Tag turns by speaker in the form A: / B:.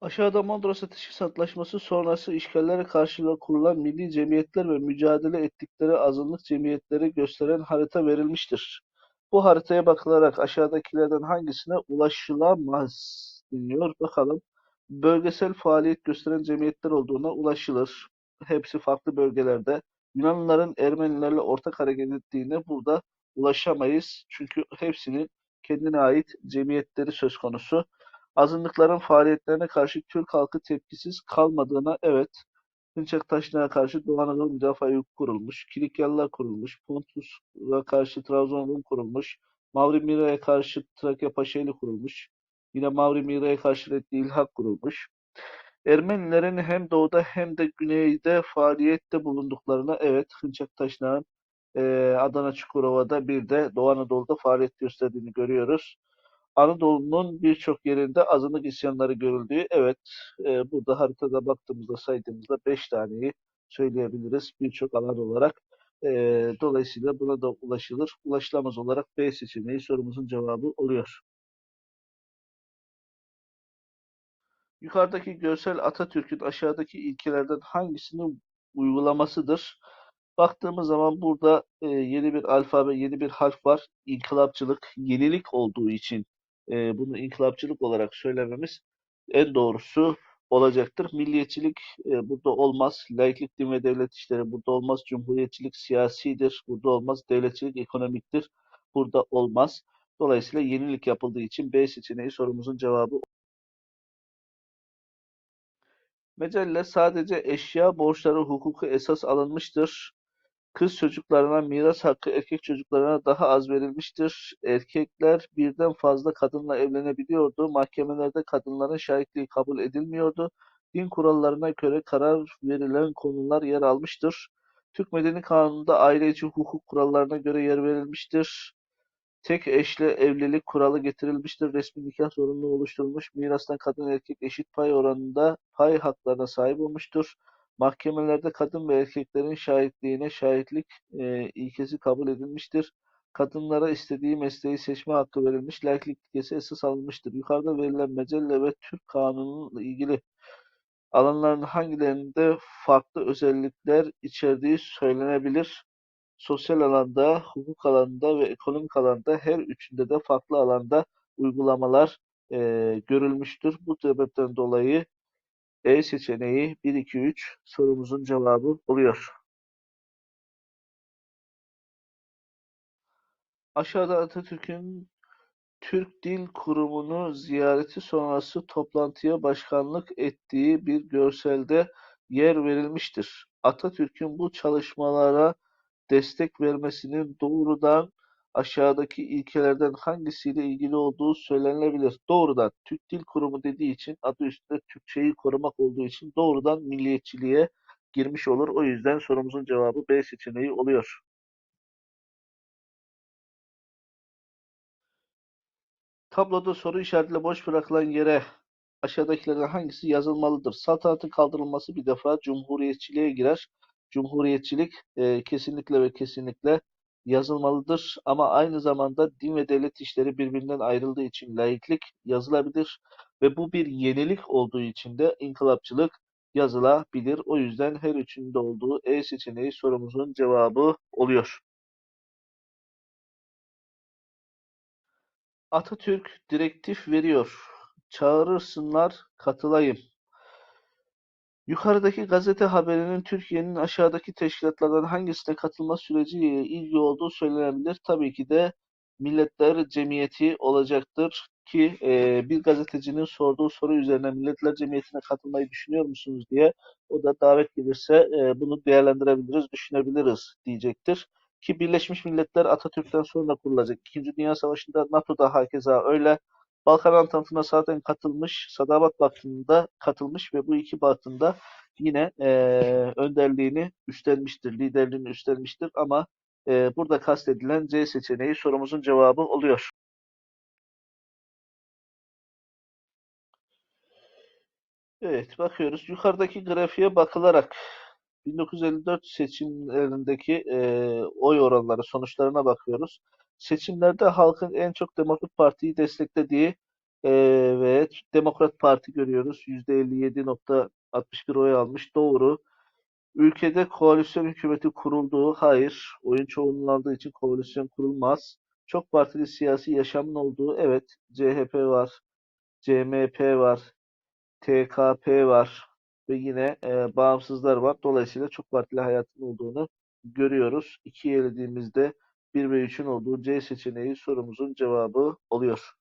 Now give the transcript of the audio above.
A: Aşağıda Mondros Ateşkes Antlaşması sonrası işgallere karşı kurulan milli cemiyetler ve mücadele ettikleri azınlık cemiyetleri gösteren harita verilmiştir. Bu haritaya bakılarak aşağıdakilerden hangisine ulaşılamaz deniyor. Bakalım. Bölgesel faaliyet gösteren cemiyetler olduğuna ulaşılır. Hepsi farklı bölgelerde. Yunanlıların Ermenilerle ortak hareket ettiğine burada ulaşamayız. Çünkü hepsinin kendine ait cemiyetleri söz konusu. Azınlıkların faaliyetlerine karşı Türk halkı tepkisiz kalmadığına evet, Hınçak Taşna'ya karşı Doğu Anadolu Müdafaa Yurdu kurulmuş, Kilikyalılar kurulmuş, Pontus'a karşı Trabzon kurulmuş, Mavri Mira'ya karşı Trakya Paşaeli kurulmuş, yine Mavri Mira'ya karşı Reddi İlhak kurulmuş. Ermenilerin hem doğuda hem de güneyde faaliyette bulunduklarına evet, Hınçak Taşna'nın eee, Adana Çukurova'da bir de Doğu Anadolu'da faaliyet gösterdiğini görüyoruz. Anadolu'nun birçok yerinde azınlık isyanları görüldüğü, evet, e, burada haritada baktığımızda saydığımızda beş taneyi söyleyebiliriz birçok alan olarak. E, dolayısıyla buna da ulaşılır. Ulaşılamaz olarak B seçeneği sorumuzun cevabı oluyor. Yukarıdaki görsel Atatürk'ün aşağıdaki ilkelerden hangisinin uygulamasıdır? Baktığımız zaman burada e, yeni bir alfabe, yeni bir harf var. İnkılapçılık, yenilik olduğu için e, bunu inkılapçılık olarak söylememiz en doğrusu olacaktır. Milliyetçilik e, burada olmaz. Laiklik, din ve devlet işleri burada olmaz. Cumhuriyetçilik siyasidir. Burada olmaz. Devletçilik ekonomiktir. Burada olmaz. Dolayısıyla yenilik yapıldığı için B seçeneği sorumuzun cevabı Mecelle sadece eşya borçları hukuku esas alınmıştır. Kız çocuklarına miras hakkı erkek çocuklarına daha az verilmiştir. Erkekler birden fazla kadınla evlenebiliyordu. Mahkemelerde kadınların şahitliği kabul edilmiyordu. Din kurallarına göre karar verilen konular yer almıştır. Türk Medeni Kanunu'nda aile içi hukuk kurallarına göre yer verilmiştir. Tek eşle evlilik kuralı getirilmiştir. Resmi nikah zorunlu oluşturulmuş. Mirastan kadın erkek eşit pay oranında pay haklarına sahip olmuştur. Mahkemelerde kadın ve erkeklerin şahitliğine şahitlik e, ilkesi kabul edilmiştir. Kadınlara istediği mesleği seçme hakkı verilmiş, laiklik ilkesi esas alınmıştır. Yukarıda verilen mecelle ve Türk kanununun ilgili alanların hangilerinde farklı özellikler içerdiği söylenebilir? Sosyal alanda, hukuk alanında ve ekonomik alanda her üçünde de farklı alanda uygulamalar e, görülmüştür. Bu sebepten dolayı E seçeneği 1, 2, 3 sorumuzun cevabı oluyor. Aşağıda Atatürk'ün Türk Dil Kurumu'nu ziyareti sonrası toplantıya başkanlık ettiği bir görselde yer verilmiştir. Atatürk'ün bu çalışmalara destek vermesinin doğrudan aşağıdaki ilkelerden hangisiyle ilgili olduğu söylenebilir. Doğrudan Türk Dil Kurumu dediği için adı üstünde Türkçeyi korumak olduğu için doğrudan milliyetçiliğe girmiş olur. O yüzden sorumuzun cevabı B seçeneği oluyor. Tabloda soru işaretiyle boş bırakılan yere aşağıdakilerden hangisi yazılmalıdır? Saltanatın kaldırılması bir defa cumhuriyetçiliğe girer. Cumhuriyetçilik e, kesinlikle ve kesinlikle yazılmalıdır. Ama aynı zamanda din ve devlet işleri birbirinden ayrıldığı için laiklik yazılabilir. Ve bu bir yenilik olduğu için de inkılapçılık yazılabilir. O yüzden her üçünde olduğu E seçeneği sorumuzun cevabı oluyor. Atatürk direktif veriyor. Çağırırsınlar, katılayım. Yukarıdaki gazete haberinin Türkiye'nin aşağıdaki teşkilatlardan hangisine katılma süreciyle ilgili olduğu söylenebilir. Tabii ki de Milletler Cemiyeti olacaktır ki e, bir gazetecinin sorduğu soru üzerine Milletler Cemiyeti'ne katılmayı düşünüyor musunuz diye o da davet gelirse e, bunu değerlendirebiliriz, düşünebiliriz diyecektir. Ki Birleşmiş Milletler Atatürk'ten sonra kurulacak. İkinci Dünya Savaşı'nda NATO'da hakeza öyle. Balkan Antantı'na zaten katılmış, Sadabat Vakfı'nda katılmış ve bu iki batında yine e, önderliğini üstlenmiştir, liderliğini üstlenmiştir ama e, burada kastedilen C seçeneği sorumuzun cevabı oluyor. Evet, bakıyoruz. Yukarıdaki grafiğe bakılarak 1954 seçimlerindeki e, oy oranları sonuçlarına bakıyoruz. Seçimlerde halkın en çok Demokrat Parti'yi desteklediği Evet. Demokrat Parti görüyoruz. %57.61 oy almış. Doğru. Ülkede koalisyon hükümeti kurulduğu, hayır. Oyun çoğunluğu aldığı için koalisyon kurulmaz. Çok partili siyasi yaşamın olduğu, evet. CHP var, CMP var, TKP var ve yine e, bağımsızlar var. Dolayısıyla çok partili hayatın olduğunu görüyoruz. İkiye elediğimizde 1 ve 3'ün olduğu C seçeneği sorumuzun cevabı oluyor.